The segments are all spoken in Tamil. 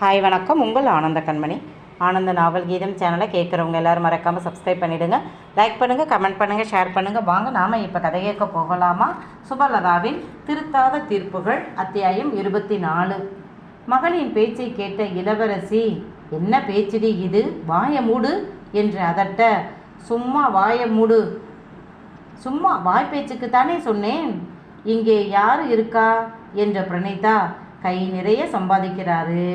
ஹாய் வணக்கம். உங்கள் ஆனந்த கண்மணி. ஆனந்த நாவல் கீதம் சேனலை கேட்குறவங்க எல்லாரும் மறக்காமல் சப்ஸ்கிரைப் பண்ணிவிடுங்க லைக் பண்ணுங்கள் கமெண்ட் பண்ணுங்கள் ஷேர் பண்ணுங்கள் வாங்க நாம் இப்போ கதை கேட்க போகலாமா? சுபலதாவின் திருத்தாத தீர்ப்புகள் அத்தியாயம் இருபத்தி நாலு மகளின் பேச்சை கேட்ட இளவரசி என்ன பேச்சுடி இது? வாய மூடு என்று அதட்ட சும்மா வாய மூடு. சும்மா வாய் பேச்சுக்கு தானே சொன்னேன். இங்கே யார் இருக்கா? என்ற பிரணீதா கை நிறைய சம்பாதிக்கிறாரு.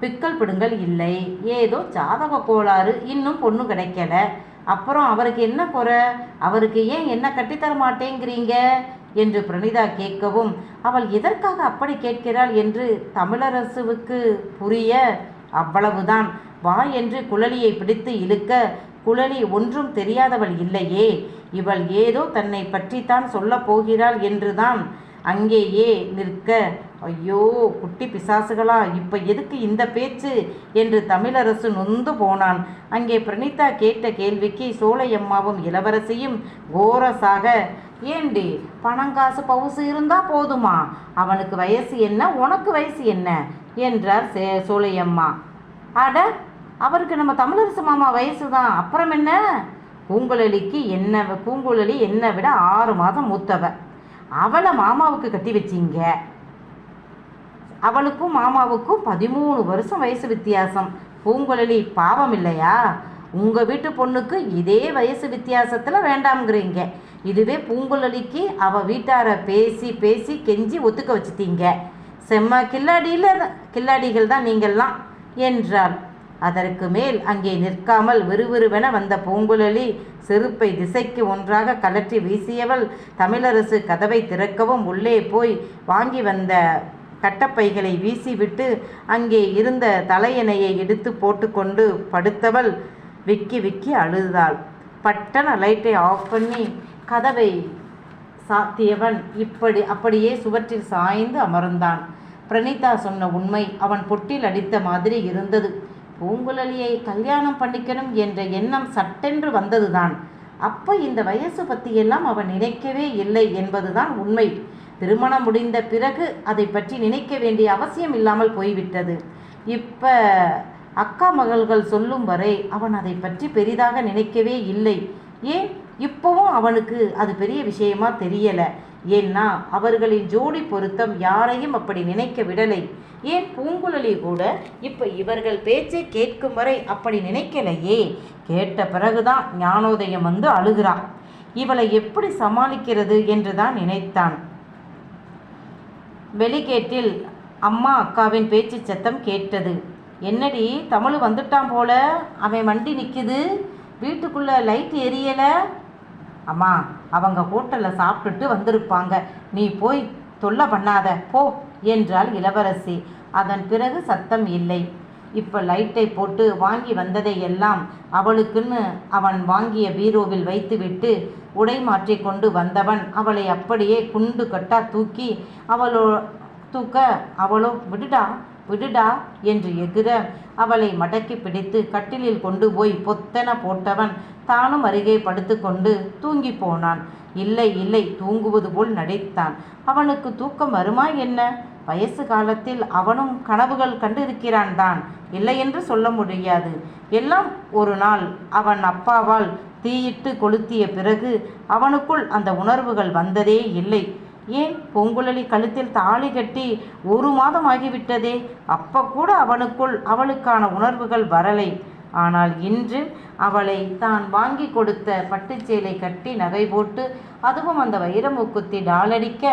பிக்கல் பிடுங்கல் இல்லை. ஏதோ ஜாதக கோளாறு இன்னும் பொண்ணு கிடைக்கல. அப்புறம் அவருக்கு என்ன குறை? அவருக்கு ஏன் என்ன கட்டித்தர மாட்டேங்கிறீங்க? என்று பிரணிதா கேட்கவும் அவள் எதற்காக அப்படி கேட்கிறாள் என்று தமிழரசுவுக்கு புரிய? அவ்வளவுதான். வா என்று குழலியை பிடித்து இழுக்க குழலி ஒன்றும் தெரியாதவள் இல்லையே. இவள் ஏதோ தன்னை பற்றித்தான் சொல்லப் போகிறாள் என்றுதான். அங்கேயே நிற்க. ஐயோ குட்டி பிசாசுகளா இப்போ எதுக்கு இந்த பேச்சு? என்று தமிழரசு நொந்து போனான். அங்கே பிரணிதா கேட்ட கேள்விக்கு சோழையம்மாவும் இளவரசியும் கோரஸாக ஏண்டி பணங்காசு பவுசு இருந்தா போதுமா? அவனுக்கு வயசு என்ன உனக்கு வயசு என்ன? என்றார் சே சோழையம்மா அட அவருக்கு நம்ம தமிழரசு மாமா வயசு தான். அப்புறம் என்ன? பூங்குழலிக்கு என்ன பூங்குழலி என்னை விட ஆறு மாதம் மூத்தவ. அவளை மாமாவுக்கு கட்டி வச்சிங்க. அவளுக்கும் மாமாவுக்கும் பதிமூணு வருஷம் வயசு வித்தியாசம். பூங்குழலி பாவம் இல்லையா? உங்கள் வீட்டு பொண்ணுக்கு இதே வயசு வித்தியாசத்தில் வேண்டாம்ங்கிறீங்க. இதுவே பூங்குழலிக்கு அவள் வீட்டாரை பேசி பேசி கெஞ்சி ஒத்துக்க வச்சுட்டீங்க. செம்ம கில்லாடியில் கில்லாடிகள் தான் நீங்கள்லாம் என்றாள். அதற்கு மேல் அங்கே நிற்காமல் விறுவிறுவென வந்த பூங்குழலி செருப்பை திசைக்கு ஒன்றாக கலற்றி வீசியவள் தமிழரசு கதவை திறக்கவும் உள்ளே போய் வாங்கி வந்த கட்டப்பைகளை வீசிவிட்டு அங்கே இருந்த தலையணையை எடுத்து போட்டுக்கொண்டு படுத்தவள் விக்கி விக்கி அழுதாள். பட்டன லைட்டை ஆஃப் பண்ணி கதவை சாத்தியவன் இப்படி அப்படியே சுவற்றில் சாய்ந்து அமர்ந்தான். பிரணிதா சொன்ன உண்மை அவன் பொட்டில் அடித்த மாதிரி இருந்தது. பூங்குழலியை கல்யாணம் பண்ணிக்கணும் என்ற எண்ணம் சட்டென்று வந்ததுதான். அப்போ இந்த வயசு பற்றியெல்லாம் அவன் நினைக்கவே இல்லை என்பதுதான் உண்மை. திருமணம் முடிந்த பிறகு அதை பற்றி நினைக்க வேண்டிய அவசியம் இல்லாமல் போய்விட்டது. இப்போ அக்கா மகள்கள் சொல்லும் வரை அவன் அதை பற்றி பெரிதாக நினைக்கவே இல்லை. ஏன்? இப்போவும் அவனுக்கு அது பெரிய விஷயமா தெரியலை. ஏன்னா அவர்களின் ஜோடி பொருத்தம் யாரையும் அப்படி நினைக்க விடலை. ஏன் பூங்குழலி கூட இப்போ இவர்கள் பேச்சை கேட்கும் வரை அப்படி நினைக்கலையே? கேட்ட பிறகுதான் ஞானோதயம் வந்து அழுகிறான் இவளை எப்படி சமாளிக்கிறது என்று தான் நினைத்தான். வெளிகேட்டில் அம்மா அக்காவின் பேச்சு சத்தம் கேட்டது. என்னடி தமிழ் வந்துட்டான் போல. அவன் வண்டி நிற்குது வீட்டுக்குள்ளே லைட் எரியலை. அம்மா அவங்க ஹோட்டலில் சாப்பிட்டுட்டு வந்திருப்பாங்க. நீ போய் தொல்லை பண்ணாத போ என்றாள் இளவரசி. அதன் பிறகு சத்தம் இல்லை. இப்போ லைட்டை போட்டு வாங்கி வந்ததை எல்லாம் அவளுக்குன்னு அவன் வாங்கிய பீரோவில் வைத்துவிட்டு உடை மாற்றி கொண்டு வந்தவன் அவளை அப்படியே குண்டு கட்டா தூக்கி அவளோ தூக்க அவளோ விடுடா விடுடா என்று எகிற. அவளை மடக்கி பிடித்து கட்டிலில் கொண்டு போய் பொத்தென போட்டவன் தானும் அருகே படுத்துக்கொண்டு தூங்கி போனான். இல்லை இல்லை தூங்குவது போல் நடித்தான். அவனுக்கு தூக்கம் வருமா என்ன? வயசு காலத்தில் அவனும் கனவுகள் கண்டிருக்கிறான் தான். இல்லை என்று சொல்ல முடியாது. எல்லாம் ஒரு நாள் அவன் அப்பாவால் தீயிட்டு கொளுத்திய பிறகு அவனுக்குள் அந்த உணர்வுகள் வந்ததே இல்லை. ஏன் பூங்குழலி கழுத்தில் தாலி கட்டி ஒரு மாதம் ஆகிவிட்டதே? அப்ப கூட அவனுக்குள் அவளுக்கான உணர்வுகள் வரலை. ஆனால் இன்று அவளை தான் வாங்கி கொடுத்த பட்டுச்சேலை கட்டி நகை போட்டு அதுவும் அந்த வைரமுக்குத்தி டாலடிக்க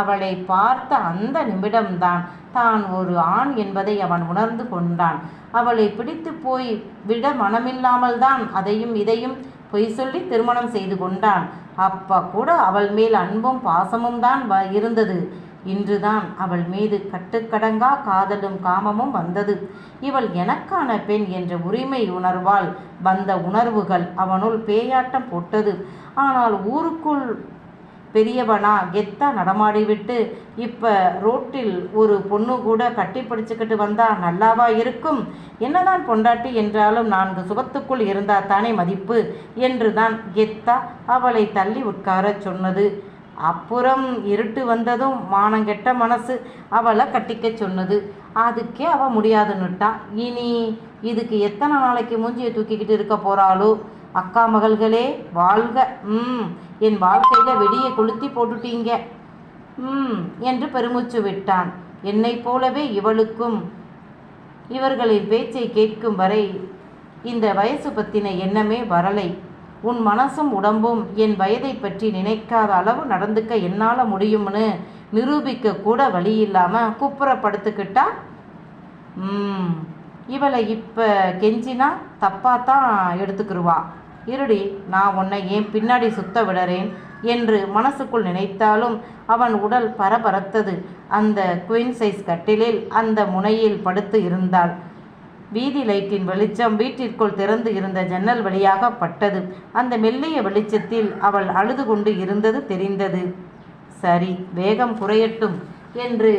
அவளை பார்த்த அந்த நிமிடம்தான் தான் ஒரு ஆண் என்பதை அவன் உணர்ந்து கொண்டான். அவளை பிடித்து போய் விட மனமில்லாமல் தான் அதையும் இதையும் பொய் சொல்லி திருமணம் செய்து கொண்டான். அப்போ கூட அவள் மேல் அன்பும் பாசமும் தான் வ இருந்தது. இன்றுதான் அவள் மீது கட்டுக்கடங்கா காதலும் காமமும் வந்தது. இவள் எனக்கான பெண் என்ற உரிமை உணர்வால் வந்த உணர்வுகள் அவனுள் பேயாட்டம் போட்டது. ஆனால் ஊருக்குள் பெரியவனா? கெத்தா நடமாடிவிட்டு இப்போ ரோட்டில் ஒரு பொண்ணு கூட கட்டி பிடிச்சுக்கிட்டு வந்தா நல்லாவா இருக்கும்? என்னதான் பொண்டாட்டி என்றாலும் நான்கு சுபத்துக்குள் இருந்தா தானே மதிப்பு? என்று தான் கெத்தா அவளை தள்ளி உட்காரச் சொன்னது. அப்புறம் இருட்டு வந்ததும் மானங்கெட்ட மனசு அவளை கட்டிக்க சொன்னது. அதுக்கே அவள் முடியாதுன்னுட்டான் இனி இதுக்கு எத்தனை நாளைக்கு மூஞ்சியை தூக்கிக்கிட்டு இருக்க போகிறாளோ அக்கா மகள்களே வாழ்க ம் என் வாழ்க்கையில் வெடியை கொளுத்தி போட்டுட்டீங்க. ம் என்று பெருமூச்சு விட்டான். என்னைப் போலவே இவளுக்கும் இவர்களின் பேச்சை கேட்கும் வரை இந்த வயசு பற்றின எண்ணமே வரலை. உன் மனசும் உடம்பும் என் வயதை பற்றி நினைக்காத அளவு நடந்துக்க என்னால் முடியும்னு நிரூபிக்க கூட வழி இல்லாமல் குப்புறப்படுத்துக்கிட்டா? ம். இவளை இப்போ கெஞ்சினா தப்பாக தான் எடுத்துக்கிருவா. இருடி நான் உன்னை ஏன் பின்னாடி சுத்த விடறேன்? என்று மனசுக்குள் நினைத்தாலும் அவன் உடல் பரபரத்தது. அந்த குயின் சைஸ் கட்டிலில் அந்த முனையில் படுத்து இருந்தாள். வீதி லைட்டின் வெளிச்சம் வீட்டிற்குள் திறந்து இருந்த ஜன்னல் வழியாக பட்டது. அந்த மெல்லிய வெளிச்சத்தில் அவள் அழுது கொண்டு இருந்தது தெரிந்தது. சரி வேகம் குறையட்டும் என்று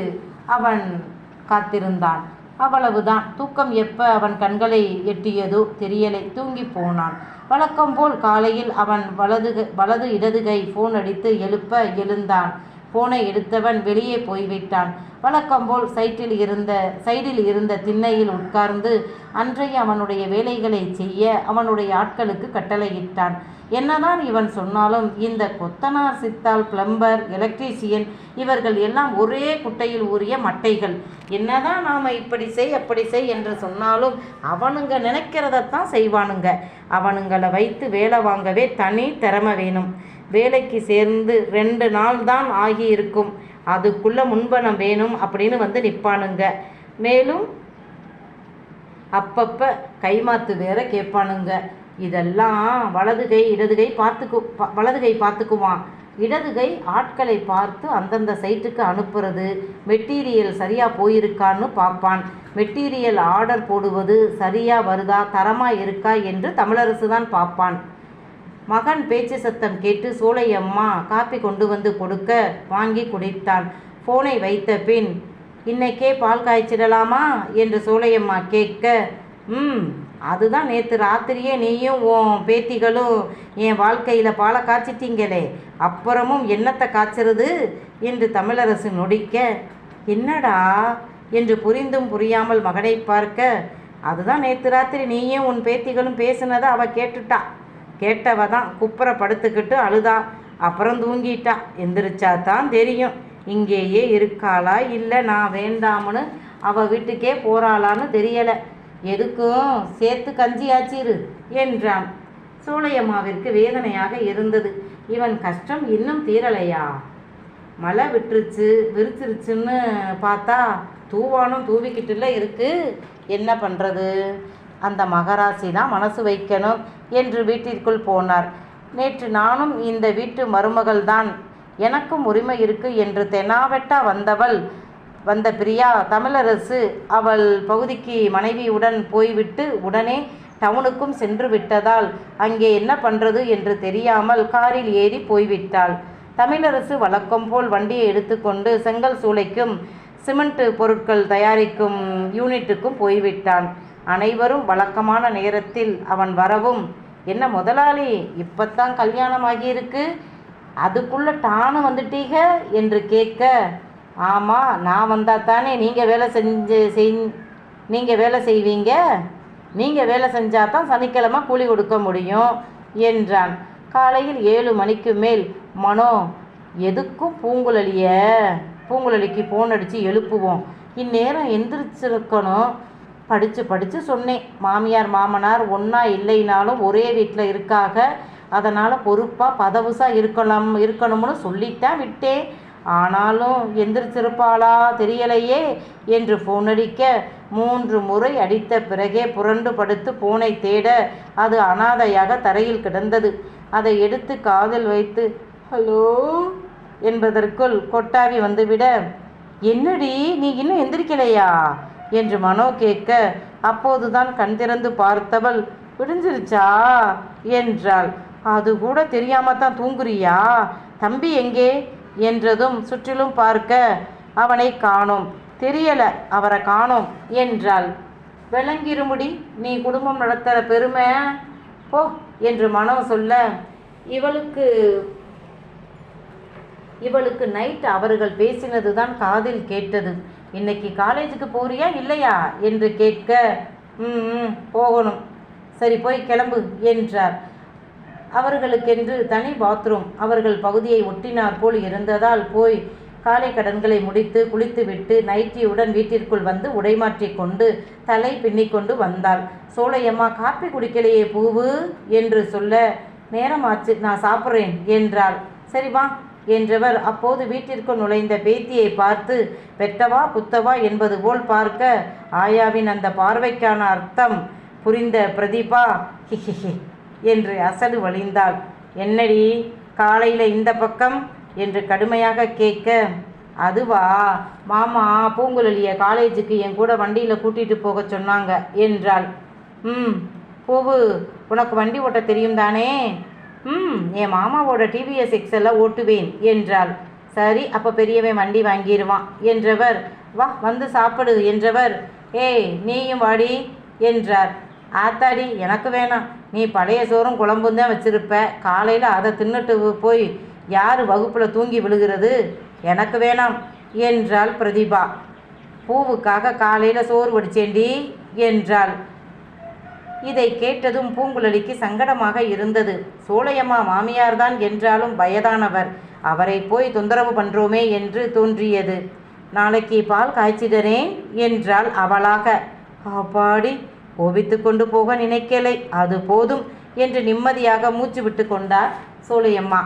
அவன் காத்திருந்தான். அவ்வளவுதான். தூக்கம் எப்ப அவன் கண்களை எட்டியதோ தெரியலை. தூங்கி போனான். வழக்கம் போல் காலையில் அவன் வலது வலது இடது கை ஃபோன் அடித்து எழுப்ப எழுந்தான். ஃபோனை எடுத்தவன் வெளியே போய்விட்டான். வழக்கம் போல் சைட்டில் இருந்த சைடில் இருந்த திண்ணையில் உட்கார்ந்து அன்றைய அவனுடைய வேலைகளை செய்ய அவனுடைய ஆட்களுக்கு கட்டளையிட்டான். என்னதான் இவன் சொன்னாலும் இந்த கொத்தனார் சித்தால் பிளம்பர் எலக்ட்ரீசியன் இவர்கள் எல்லாம் ஒரே குட்டையில் ஊறிய மட்டைகள். என்னதான் நாம் இப்படி செய் அப்படி செய் என்று சொன்னாலும் அவனுங்க நினைக்கிறதத்தான் செய்வானுங்க. அவனுங்களை வைத்து வேலை வாங்கவே தனி திறமை வேணும். வேலைக்கு சேர்ந்து ரெண்டு நாள் தான் ஆகியிருக்கும். அதுக்குள்ளே முன்பணம் வேணும் அப்படின்னு வந்து நிற்பானுங்க மேலும் அப்பப்போ கைமாத்து வேற கேட்பானுங்க. இதெல்லாம் வலதுகை இடதுகை பார்த்துக்கு ப- பார்த்துக்குவான். இடதுகை ஆட்களை பார்த்து அந்தந்த சைட்டுக்கு அனுப்புறது மெட்டீரியல் சரியாக போயிருக்கான்னு பார்ப்பான். மெட்டீரியல் ஆர்டர் போடுவது சரியாக வருதா தரமாக இருக்கா என்று தமிழரசு தான் பார்ப்பான். மகன் பேச்சு சத்தம் கேட்டு சோலையம்மா காப்பி கொண்டு வந்து கொடுக்க வாங்கி குடித்தான். ஃபோனை வைத்த பின் இன்னைக்கே பால் காய்ச்சிடலாமா? என்று சோலையம்மா கேட்க ம் அதுதான் நேற்று ராத்திரியே நீயும் உன் பேத்திகளும் என் வாழ்க்கையில் பாலை காய்ச்சிட்டீங்களே. அப்புறமும் என்னத்தை காய்ச்சறது? என்று தமிழரசு நொடிக்க என்னடா? என்று புரிந்தும் புரியாமல் மகனை பார்க்க அதுதான் நேற்று ராத்திரி நீயும் உன் பேத்திகளும் பேசினதை அவள் கேட்டுட்டா. கேட்டவ தான் குப்புற படுத்துக்கிட்டு அழுதா. அப்புறம் தூங்கிட்டா. எந்திரிச்சா தான் தெரியும். இங்கேயே இருக்காளா? இல்லை நான் வேண்டாம்னு அவள் வீட்டுக்கே போகிறாளான்னு தெரியலை. எதுக்கும் சேர்த்து கஞ்சி ஆச்சிரு என்றான். சோழையம்மாவிற்கு வேதனையாக இருந்தது. இவன் கஷ்டம் இன்னும் தீரலையா? மழை விட்டுருச்சு விரிச்சிருச்சுன்னு பார்த்தா தூவானும் தூவிக்கிட்டுல இருக்கு. என்ன பண்ணுறது அந்த மகராசி தான் மனசு வைக்கணும் என்று வீட்டிற்குள் போனார். நேற்று நானும் இந்த வீட்டு மருமகள் தான் எனக்கும் உரிமை இருக்கு என்று தெனாவெட்டா வந்தவள் வந்த பிரியா தமிழரசு அவள் பகுதிக்கு மனைவியுடன் போய்விட்டு உடனே டவுனுக்கும் சென்று விட்டதால் அங்கே என்ன பண்ணுறது என்று தெரியாமல் காரில் ஏறி போய்விட்டாள். தமிழரசு வழக்கம் போல் வண்டியை எடுத்துக்கொண்டு செங்கல் சூளைக்கும் சிமெண்ட் பொருட்கள் தயாரிக்கும் யூனிட்டுக்கும் போய்விட்டான். அனைவரும் வழக்கமான நேரத்தில் அவன் வரவும் என்ன முதலாளி இப்பத்தான் கல்யாணம் ஆகியிருக்கு அதுக்குள்ள டானு வந்துட்டீங்க என்று கேட்க ஆமாம் நான் வந்தால் தானே நீங்கள் வேலை செஞ்சு செய் நீங்கள் வேலை செய்வீங்க? நீங்கள் வேலை செஞ்சால் தான் சனிக்கிழமை கூலி கொடுக்க முடியும் என்றான். காலையில் ஏழு மணிக்கு மேல் மனோ எதுக்கும் பூங்குழலிய? பூங்குழலிக்கு ஃபோன் அடித்து எழுப்புவோம். இந்நேரம் எந்திரிச்சிருக்கணும். படித்து படித்து சொன்னேன். மாமியார் மாமனார் ஒன்றா இல்லைனாலும் ஒரே வீட்டில் இருக்காக. அதனால் பொறுப்பாக பதவுசாக இருக்கலாம் இருக்கணும்னு சொல்லித்தான் விட்டேன். ஆனாலும் எந்திரிச்சிருப்பாளா தெரியலையே என்று ஃபோன் அடிக்க மூன்று முறை அடித்த பிறகே புரண்டு படுத்து ஃபோனை தேட அது அனாதையாக தரையில் கிடந்தது. அதை எடுத்து காதில் வைத்து ஹலோ? என்பதற்குள் கொட்டாவி வந்துவிட என்னடி நீ இன்னும் எந்திரிக்கலையா? என்று மனோ கேட்க அப்போதுதான் கண் திறந்து பார்த்தவள் விடிஞ்சிருச்சா? என்றாள். அது கூட தெரியாம தான் தூங்குறியா? தம்பி எங்கே? என்றதும் சுற்றிலும் பார்க்க அவனை காணோம். தெரியல அவரை காணோம் என்றாள். விளங்கிருமுடி நீ குடும்பம் நடத்துகிற பெருமை போ என்று மனம் சொல்ல இவளுக்கு இவளுக்கு நைட் அவர்கள் பேசினது தான் காதில் கேட்டது. இன்னைக்கு காலேஜுக்கு போறியா இல்லையா? என்று கேட்க ம் ம், போகணும். சரி போய் கிளம்பு என்றார். அவர்களுக்கென்று தனி பாத்ரூம். அவர்கள் பகுதியை ஒட்டினார் போல் இருந்ததால் போய் காலை கடன்களை முடித்து குளித்துவிட்டு நைட்டியுடன் வீட்டிற்குள் வந்து உடைமாற்றி கொண்டு தலை பின்னிக்கொண்டு வந்தாள். சோழையம்மா காப்பி குடிக்கலையே பூவு என்று சொல்ல நேரமாச்சு நான் சாப்பிட்றேன் என்றாள். சரி வா என்றவர் அப்போது வீட்டிற்குள் நுழைந்த பேத்தியை பார்த்து வெட்டவா குத்தவா என்பது போல் பார்க்க ஆயாவின் அந்த பார்வைக்கான அர்த்தம் புரிந்த பிரதீபா. ஹிஹிஹி என்று அசடு வழிந்தாள். என்னடி காலையில் இந்த பக்கம்? என்று கடுமையாக கேட்க அதுவா? மாமா பூங்குழலிய காலேஜுக்கு என் கூட வண்டியில் கூட்டிகிட்டு போக சொன்னாங்க என்றாள். ம் பூவு உனக்கு வண்டி ஓட்ட தெரியும் தானே? ம் என் மாமாவோட டிவிஎஸ் எக்ஸெல்லாம் ஓட்டுவேன் என்றாள். சரி அப்போ பெரியவன் வண்டி வாங்கிடுவான் என்றவர். வா வந்து சாப்பிடு என்றவர். ஏய் நீயும் வாடி என்றார். ஆத்தாடி எனக்கு வேணாம். நீ பழைய சோறும் குழம்பும் தான் வச்சிருப்ப. காலையில் அதை தின்னுட்டு போய் யார் வகுப்பில் தூங்கி விழுகிறது? எனக்கு வேணாம் என்றாள் பிரதீபா. பூவுக்காக காலையில் சோறு வடிச்சேண்டி என்றாள். இதை கேட்டதும் பூங்குழலிக்கு சங்கடமாக இருந்தது. சோழையம்மா மாமியார்தான் என்றாலும் வயதானவர். அவரை போய் தொந்தரவு பண்ணுறோமே என்று தோன்றியது. நாளைக்கு பால் காய்ச்சிடறேன் என்றாள் அவளாக. அப்பாடி கோபித்து கொண்டு போக நினைக்கலை. அது போதும் என்று நிம்மதியாக மூச்சு விட்டு கொண்டார் சோலையம்மா